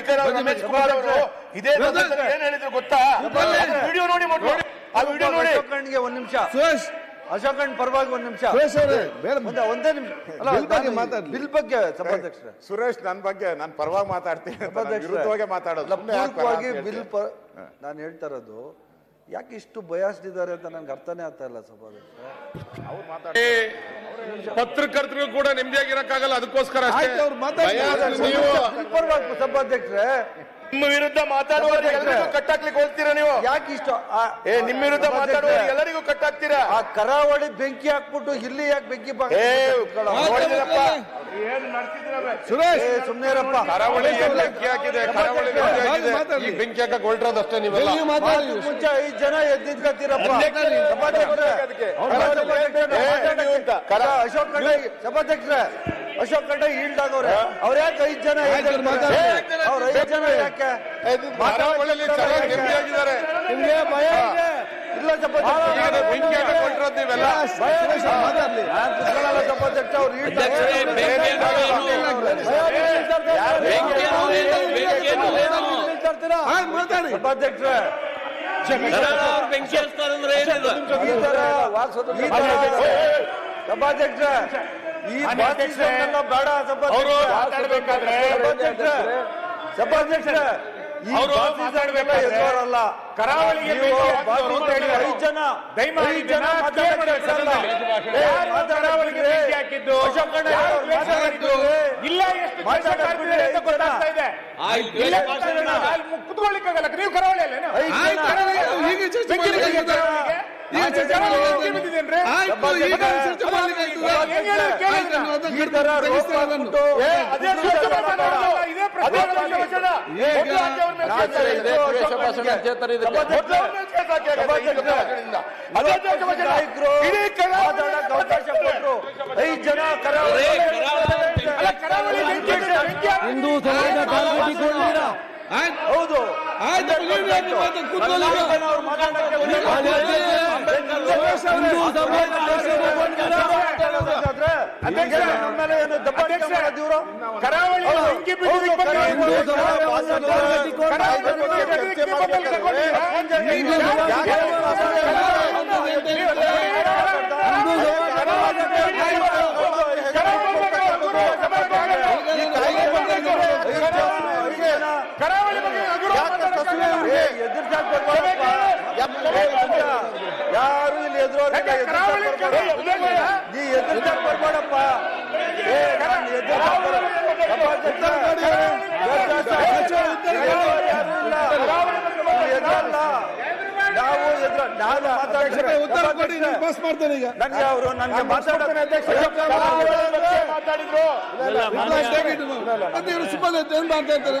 Speaker ಅವರು ರಮೇಶ್ ಕುಮಾರ್ ಅವರು ಇದೇ ಏನ್ ಹೇಳಿದ್ರು ಗೊತ್ತಾ? ವಿಡಿಯೋ ನೋಡಿ ಮೊದಲು. ಆ ವಿಡಿಯೋ ನೋಡಿ. ಅಶೋಕ್ ಅಣ್ಣಗೆ ಒಂದ್ ನಿಮಿಷ. ಸುರೇಶ್. ಅಶೋಕ್ ಅಣ್ಣ ಪರವಾಗಿ ಒಂದ್ ನಿಮಿಷ. ಸುರೇಶ್ ಅವರೇ ಒಂದೇ ನಿಮಿಷ. ಬಿಲ್ ಬಗ್ಗೆ ನಾನು ಮಾತಾಡ್ಲಿ. ಬಿಲ್ ಬಗ್ಗೆ ಸಭಾಧ್ಯಕ್ಷರೇ. ಸುರೇಶ್ ನನ್ನ ಬಗ್ಗೆ ನಾನು ಪರವಾಗಿ ಮಾತಾಡ್ತೀನಿ ವಿರುದ್ಧವಾಗಿ ಮಾತಾಡೋದು. ಬಿಲ್ ನಾನು ಹೇಳ್ತಾ ಇರೋದು ಯಾಕೆ ಇಷ್ಟು ಬಯಸ್ಡ್ ಇದ್ದಾರೆ ಅಂತ ನನಗೆ ಅರ್ಥನೇ ಆಗ್ತಾ ಇಲ್ಲ ಸಭಾಧ್ಯಕ್ಷರೇ. ಅವ್ರು ಮಾತಾಡ್ತಾರೆ. ಪತ್ರಕರ್ತರಿಗೂ ಕೂಡ ನೆಮ್ಮದಿಯಾಗಿರಕ್ಕಾಗಲ್ಲ ಅದಕ್ಕೋಸ್ಕರ ಅಷ್ಟೇ. ಆಯ್ತು ಅವ್ರು. ನೀವು. ಪರವಾಗಿ ಸಭಾಧ್ಯಕ್ಷರೇ. ನಿಮ್ಮ ವಿರುದ್ಧ ಮಾತಾಡುವ ಎಲ್ಲರಿಗೂ ಕಟ್ಟಾಕ್ಲಿಕ್ಕೆ ಹೋಗ್ತೀರಾ ನೀವು? ಯಾಕೆ ಇಷ್ಟು ಆ- ಏ ನಿಮ್ಮ ವಿರುದ್ಧ ಮಾತಾಡುವ ಎಲ್ಲರಿಗೂ ಕಟ್ಟಾಕ್ತೀರಾ? ಆ ಕರಾವಳಿ ಬೆಂಕಿ ಹಾಕ್ಬಿಟ್ಟು ಇಲ್ಲಿ ಯಾಕೆ ಬೆಂಕಿ ಬಾಕ್- ಸುರೇಶ್! ಏ ಸುಮ್ನಿರಪ್ಪ. ಕರಾವಳಿ ಬೆಂಕಿ ಹಾಕಿದೆ ಕರಾವಳಿ ಬೆಂಕಿ ಹಾಕಿದೆ. ಈ ಬೆಂಕಿ ಹಾಕಕ್ ಹೊರಟ್ರದಷ್ಟೇ ನೀವೆಲ್ಲ? ನೀವು ಮಾತಾಡಿ. ಮಾತು ಮುಂಚೆ ಐದ್ ಜನ ಎದ್ದಿದ್ಕತ್ತೀರಪ್ಪ ಅಶೋಕ್ ಕಡೆ ಸಭಾಧ್ಯಕ್ಷರೇ. ಅಶೋಕ್ ಕಡೆ ಈಲ್ಡ್ ಆಗವ್ರೆ ಅವ್ರ ಯಾಕೆ ಐದ್ ಜನ ಅವ್ರು ಐದ್ ಜನ ಯಾಕೆ? ನಿಮ್ಗೆ ಭಯ ಇದೆ. ಇಲ್ಲ ಸಭಾಧ್ಯಕ್ಷ ಅವ್ರು ಮಾತಾಡಿ. ಸಭಾಧ್ಯಕ್ಷ. ಈ ಬೇಡ ಸಭಾಧ್ಯಕ್ಷ. ಸಭಾಧ್ಯಕ್ಷ. ಎದುರಲ್ಲ. ಕರಾವಳಿಗೆ. ಐದ್ ಜನ ದಯಮಾಡಿ ಜನ ಹಾಕಿದ್ದು? ಇಲ್ಲ ಎಷ್ಟು ಗೊತ್ತಾಗ್ತಾ ಇದೆ. ಕುತ್ಕೊಳ್ಳಿಕ್ಕಾಗಲ್ಲ ನೀವು ಕರಾವಳಿ ಐದ್ ಜನ ಕರಾವಳಿ. ಹಿಂದೂ ಸಮಾಜ ಹೌದು ಆಯ್ತು ನೀವು ಯಾಕೆ ಮಾತಾಡ್- ಕೂತ್ಕೊಳ್ಳಿ ಈಗ. ಅವ್ರು ಮಾತಾಡಕ್ಕೆ ಸುರೇಶ್ ಅವರೇ, ಅಧ್ಯಕ್ಷ ನಮ್ಮ ಮೇಲೆ ಏನು ದಬ್ಬಾಳಿಕೆ ಮಾಡೋದು ಇವ್ರು? ಕರಾವಳಿ ಬೆಂಕಿ ಬಿದ್ದಿದ್ದಕ್ಕೆ ಬಗ್ಗೆ ಹಿಂದೂ ಸಮಾಜ ಕರಾವಳಿ ಬಗ್ಗೆ ಬೆಂಕಿ ಬಗ್ಗೆ ತಗೊಂಡಿದ್ದೀರಾ? ಈಗ ಯಾಕೆ ಕರಾವಳಿ ಬಗ್ಗೆ ಹಗುರ ಮಾತಾಡೋಕ್ಕಾಗಲ್ಲ. ಯಾರು ಇಲ್ಲಿ ಉಲ್ಲೇಖ? ನೀ ಎದುರು ಬರ್ಬೇಡಪ್ಪ. ನಾವು ಎದುರ ನಾನು ಮಾತಾಡ್ತೀನಿ ಉತ್ತರ ಕೊಡಿ ಪಾಸ್ ಮಾಡ್ತೇನೆ ಈಗ ನನಗೆ ಅವರು ನನಗೆ ಮಾತಾಡ್ತಾನೆ ಮಾತಾಡಿದ್ರು ಮತ್ತೆ ಸುಮ್ಮನೆ ಮಾತಾಡ್ತಾರೆ ಅವ್ರು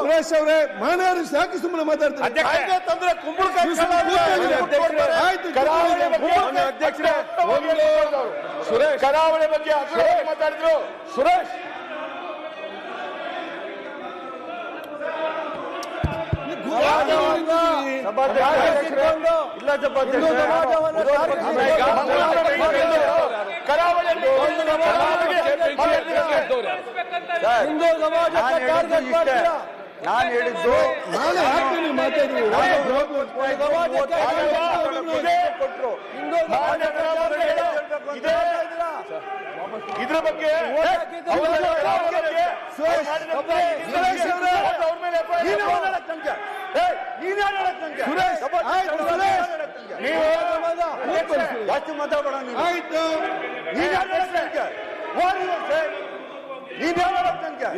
ಸುರೇಶ್ ಅವರೇ ಮಾನವರು ಸಾಕಿ ಸುಮ್ಮನೆ ಮಾತಾಡ್ತಾರೆ. ಕರಾವಳಿ ಸುರೇಶ್. ಕರಾವಳಿ ಬಗ್ಗೆ ಮಾತಾಡಿದ್ರು. ಸುರೇಶ್. ಇಲ್ಲ ಕರಾವಳಿಯಲ್ಲಿ ನಾನು ಹೇಳಿದ್ದು ನಾನು ಹೇಳಿದ್ದು ನಾನು ಹಾಕ್ತೀನಿ ಮಾತಾಡಿ ಇದೆ. ಇದ್ರ ಬಗ್ಗೆ ಮಾತಾಡೋಣ. ನೀವು ಜಾಸ್ತಿ ಮಾತಾಡಬೇಡ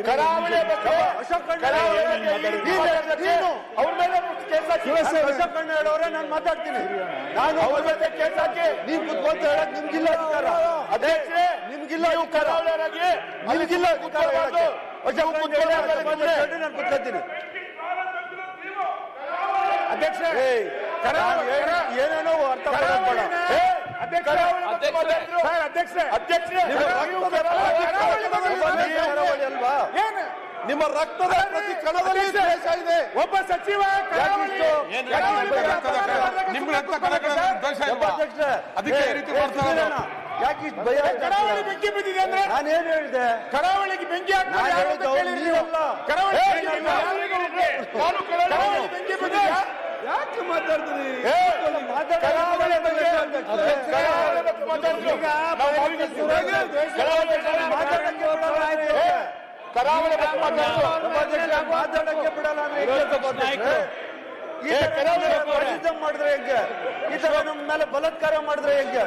ಕರಾವಳಿ ಅವ್ರ ಮೇಲೆ ಕೇಸ್ ಹಾಕಿ. ನಾನು ಅಶೋಕ್ ಕಣ್ಣ ಹೇಳೋರೆ ನಾನು ಮಾತಾಡ್ತೀನಿ. ನಾನು ಅವ್ರ ಮೇಲೆ ಕೇಸ್ ಹಾಕಿ. ನೀವ್ ಕುತ್ಕೊಂತ ಹೇಳಕ್ ನಿಮ್ಗಿಲ್ಲ ಅಧಿಕಾರ. ಅಧ್ಯಕ್ಷರೇ ನಿಮ್ಗಿಲ್ಲ ನೀವು ಅಧಿಕಾರ. ಕರಾವಳಿಯರಾಗಿ ನಿಮ್ಗಿಲ್ಲ ಕೂತ್ಕೊಳ್ಬಾರ್ದು. ಅಶೋಕ್. ನಾನು ಕರಾವಳಿ ಏನೇನೋ ಅರ್ಥ ಮಾಡೋದು ಅಧ್ಯಕ್ಷರೇ ನಿಮ್ಮ ರಕ್ತದ ಪ್ರತಿ ಕಣದಲ್ಲಿ ದ್ವೇಷ ಇದೆ. ಒಬ್ಬ ಸಚಿವ ನಿಮ್ಮ ರಕ್ತ ದ್ವೇಷ ಅದಕ್ಕೆ ಈ ರೀತಿ. ಯಾಕೆ ಭಯ ಕರಾವಳಿ ಬೆಂಕಿ ಬಿದ್ದಿದೆ ಅಂದ್ರೆ ನಾನೇನ್ ಹೇಳಿದೆ? ಕರಾವಳಿಗೆ ಬೆಂಕಿ. ಕರಾವಳಿ ಬೆಂಕಿ ಬಿದ್ದಿದೆ. ಯಾಕೆ ಮಾತಾಡ್ತೀರಿ ಏ, ಕರಾವಳಿ ಮಾತಾಡಕ್ಕೆ ಬಿಡಲ್ಲ? ಈ ಕರಾವಳಿ ಮಾಡಿದ್ರೆ ಹೆಂಗೆ ಈ ತರ ನಮ್ಮ ಮೇಲೆ ಬಲಾತ್ಕಾರ ಮಾಡಿದ್ರೆ ಹೆಂಗೆ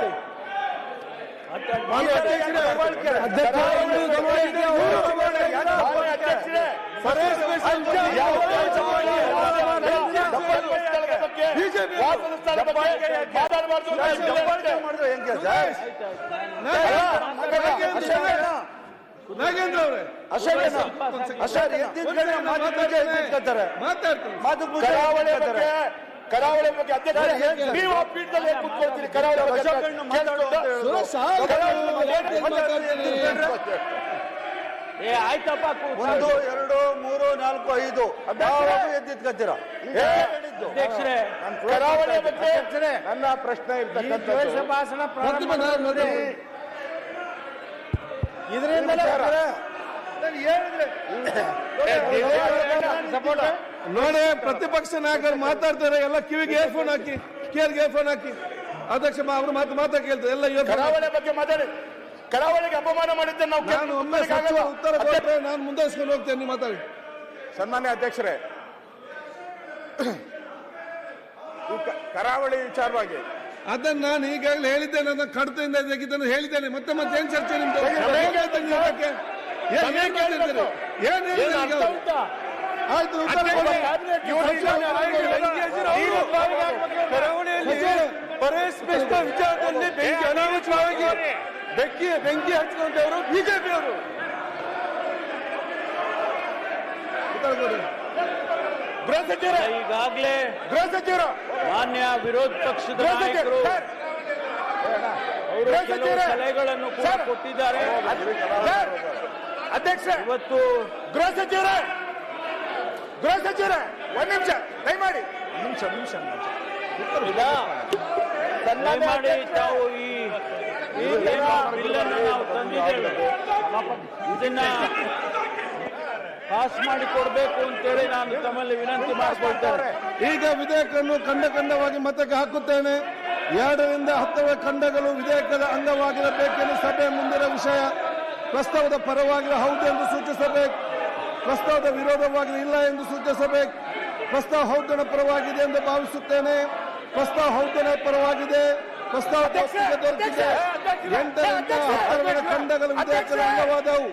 ಈ ನಾಗೇಂದ್ರ ಅವರೇ. ಅಶೋಕನ ಅಶೋಕ್ ಎದ್ದಿದ್ಗಳೇ ಮಾತು ಪೂಜೆ ಎದ್ದಿಟ್ಕೊತಾರೆ ಮಾತಾಡ್ತಾರೆ ಮಾತು ಪೂಜೆ ಕರಾವಳಿ ಬಗ್ಗೆ ಕರಾವಳಿ ಬಗ್ಗೆ ಅಧ್ಯಕ್ಷ ನೀವು ಆ ಪೀಠದಲ್ಲಿ ಹೇಗೆ ಕೂತ್ಕೊಳ್ತೀರಿ? ಕರಾವಳಿ ಬಗ್ಗೆ ಯಾಕೆ ಮಾತಾಡ್ತೀರಿ? ಒಂದು ಎರಡು ಮೂರು ನಾಲ್ಕು ಐದು. ಏ, ಹೇಳಿದ್ದು ಕರಾವಳಿ ಬಗ್ಗೆ ನನ್ನ ಪ್ರಶ್ನೆ ಇರ್ತಕ್ಕಂಥ ನೋಡಿ. ಇದರಿಂದಲೇ ನಾನು ಹೇಳಿದ್ರೆ ನೋಡಿ ಪ್ರತಿಪಕ್ಷ ನಾಯಕರು ಮಾತಾಡ್ತಾರೆ ಎಲ್ಲ ಕಿವಿಗೆ ಫೋನ್ ಹಾಕಿ ಕೇರ್ಗೆ ಫೋನ್ ಹಾಕಿ. ಅಧ್ಯಕ್ಷ ಅವರು ಅವ್ರು ಮಾತು ಮಾತಾ ಕೇಳ್ತಾರೆ ಎಲ್ಲ ಕರಾವಳಿ ಬಗ್ಗೆ ಮಾತಾಡಿ. ಕರಾವಳಿಗೆ ಅಪಮಾನ ಮಾಡಿದ್ದೇನೆ ನಾವು ನಾನು ಒಮ್ಮೆ ಸಚಿವ ಉತ್ತರ ಕೊಟ್ಟರೆ ನಾನು ಮುಂದುವರಿಸ್ಕೊಂಡು ಹೋಗ್ತೇನೆ ನೀವು ಮಾತಾಡಿ. ಸನ್ಮಾನ್ಯ ಅಧ್ಯಕ್ಷರೇ ಈ ಕ- ಕರಾವಳಿ ವಿಚಾರವಾಗಿ. ಅದನ್ನ ನಾನು ಈಗಾಗಲೇ ಹೇಳಿದ್ದೇನೆ ಅದನ್ನ ಕಡತದಿಂದ ತೆಗಿದ್ದನ್ನು ಹೇಳಿದ್ದೇನೆ. ಮತ್ತೆ ಮತ್ತೆ ಏನ್ ಚರ್ಚೆ ನಿಮ್ದು? ಏನ್ ಹೇಳ್ತೀರಿ ನೀವು ಅದಕ್ಕೆ? ಏನ್ ಏನ್ ಕೇಳ್ತಿದ್ದೀರಿ? ಏನ್ ಹೇಳಿದ್ದೀರಿ ಈಗ ಅವ್ರು? ಆಯ್ತು ಉತ್ತರ ಕೊಡಿ. ಕರಾವಳಿಯಲ್ಲಿ ಬರೇ ವಿಚಾರದಲ್ಲಿ ಬೆಂಕಿ ಬೆಂಕಿ ಬೆಂಕಿ ಹಚ್ಕೊಂಡವರು ಬಿಜೆಪಿ ಅವರು ಉತ್ತರ ಕೊಡಿ. ಗೃಹ ಸಚಿವರೇ ಈಗಾಗಲೇ ಗೃಹ ಸಚಿವರು ಮಾನ್ಯ ವಿರೋಧ ಪಕ್ಷದ ನಾಯಕರು ಸಲಹೆಗಳನ್ನು ಕೂಡ. ಕೊಟ್ಟಿದ್ದಾರೆ ಅಧ್ಯಕ್ಷ ಇವತ್ತು ಗೃಹ ಸಚಿವರೇ ಗೃಹ ಸಚಿವರೇ ಒಂದ್ ನಿಮಿಷ ದಯಮಾಡಿ ನಿಮಿಷ ನಿಮಿಷ ಮಾಡಿ ತಾವು ಈ ಇದನ್ನ ಪಾಸ್ ಮಾಡಿ ಕೊಡಬೇಕು ಅಂತೇಳಿ ನಾನು ತಮ್ಮಲ್ಲಿ ವಿನಂತಿ ಮಾಡಿಕೊಳ್ತೇನೆ. ಈಗ ವಿಧೇಯಕವನ್ನು ಖಂಡ ಖಂಡವಾಗಿ ಮತಕ್ಕೆ ಹಾಕುತ್ತೇನೆ. ಎರಡರಿಂದ ಹತ್ತರ ಖಂಡಗಳು ವಿಧೇಯಕದ ಅಂಗವಾಗಿರಬೇಕೆಂದು ಸಭೆ ಮುಂದಿನ ವಿಷಯ. ಪ್ರಸ್ತಾವದ ಪರವಾಗಿರ ಹೌದು ಎಂದು ಸೂಚಿಸಬೇಕು. ಪ್ರಸ್ತಾವದ ವಿರೋಧವಾಗಿ ಇಲ್ಲ ಎಂದು ಸೂಚಿಸಬೇಕು. ಪ್ರಸ್ತಾವ ಹೌದನ ಪರವಾಗಿದೆ ಎಂದು ಭಾವಿಸುತ್ತೇನೆ. ಪ್ರಸ್ತಾವ ಹೌದನ ಪರವಾಗಿದೆ. ಪ್ರಸ್ತಾವ ಒಪ್ಪಿಗೆ ದೊರೆತಿದೆ ಎಂಟರಿಂದ ಹತ್ತರ ಖಂಡಗಳು ವಿಧೇಯಕದ ಅಂಗವಾದವು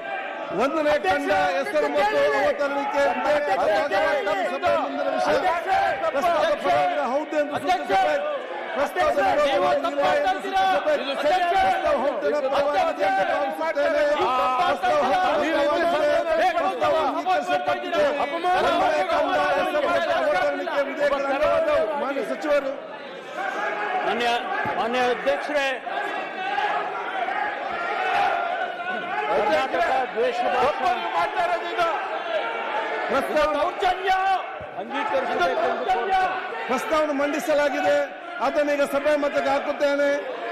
ಒಂದನೇ ಖಂಡ ಹೆಸರು ಮತ್ತು ಅವತರಣಿಕೆ ವಿಧೇಯಕದ ಭಾಗವಾಗಿ ಸಭೆ ಮುಂದಿನ ವಿಷಯ ಪ್ರಸ್ತಾವ ಪರವಾಗಿರೋ ಹೌದು ಎಂದು ಸೂಚಿಸಬೇಕು ಪ್ರಸ್ತಾವದ ವಿರೋಧವಾಗಿ ಇಲ್ಲ ಎಂದು ಸೂಚಿಸಬೇಕು ಪ್ರಸ್ತಾವ ಹೌದನ ಪರವಾಗಿದೆ ಎಂದು ಭಾವಿಸುತ್ತೇನೆ ಪ್ರಸ್ತಾವ ಹೌದನ ಪ್ರಸ್ತಾವ ಅಂಗೀಕರಿಸಲ್ಪಟ್ಟಿದೆ ಒಂದನೇ ಖಂಡ ಹೆಸರು ಮತ್ತು ಅವತರಣಿಕೆ ವಿಧೇಯಕದ ಅಂಗವಾದವು ಮಾನ್ಯ ಸಚಿವರು ಮಾನ್ಯ ಮಾನ್ಯ ಅಧ್ಯಕ್ಷರೇ ಕರ್ನಾಟಕ ದ್ವೇಷ. ಪ್ರಸ್ತಾವನೆ ಮಂಡಿಸಲಾಗಿದೆ. ಅದನ್ನೀಗ ಸಭೆ ಮತಕ್ಕೆ ಹಾಕುತ್ತೇನೆ.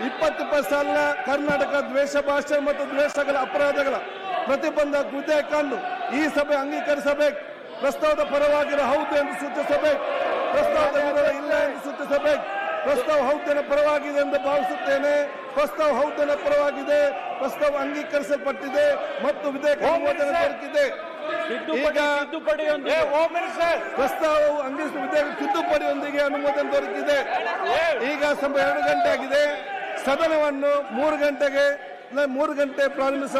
ಇಪ್ಪತ್ತು ಸಾಲಿನ ಕರ್ನಾಟಕ ದ್ವೇಷ ಭಾಷೆ ಮತ್ತು ದ್ವೇಷಗಳ ಅಪರಾಧಗಳ ಪ್ರತಿಬಂಧ ವಿಧೇಯಕವನ್ನು ಈ ಸಭೆ ಅಂಗೀಕರಿಸಬೇಕು. ಪ್ರಸ್ತಾವದ ಪರವಾಗಿರೋ ಹೌದು ಎಂದು ಸೂಚಿಸಬೇಕು. ಪ್ರಸ್ತಾವದ ವಿರೋಧ ಇಲ್ಲ ಎಂದು ಸೂಚಿಸಬೇಕು. ಪ್ರಸ್ತಾವ ಹೌದನ ಪರವಾಗಿದೆ ಎಂದು ಭಾವಿಸುತ್ತೇನೆ. ಪ್ರಸ್ತಾವ ಹೌದನ ಪರವಾಗಿದೆ. ಪ್ರಸ್ತಾವ ಅಂಗೀಕರಿಸಲ್ಪಟ್ಟಿದೆ ಮತ್ತು ವಿಧೇಯಕ ಅನುಮೋದನೆ ದೊರಕಿದೆ ಪ್ರಸ್ತಾವವು ಅಂಗೀಕರಿಸಿದ ವಿಧೇಯಕ ತಿದ್ದುಪಡಿಯೊಂದಿಗೆ ಅನುಮೋದನೆ ದೊರಕಿದೆ ಈಗ ಸಮಯ ಎರಡು ಗಂಟೆ ಆಗಿದೆ. ಸದನವನ್ನು ಮೂರು ಗಂಟೆಗೆ ಮೂರು ಗಂಟೆ ಪ್ರಾರಂಭಿಸ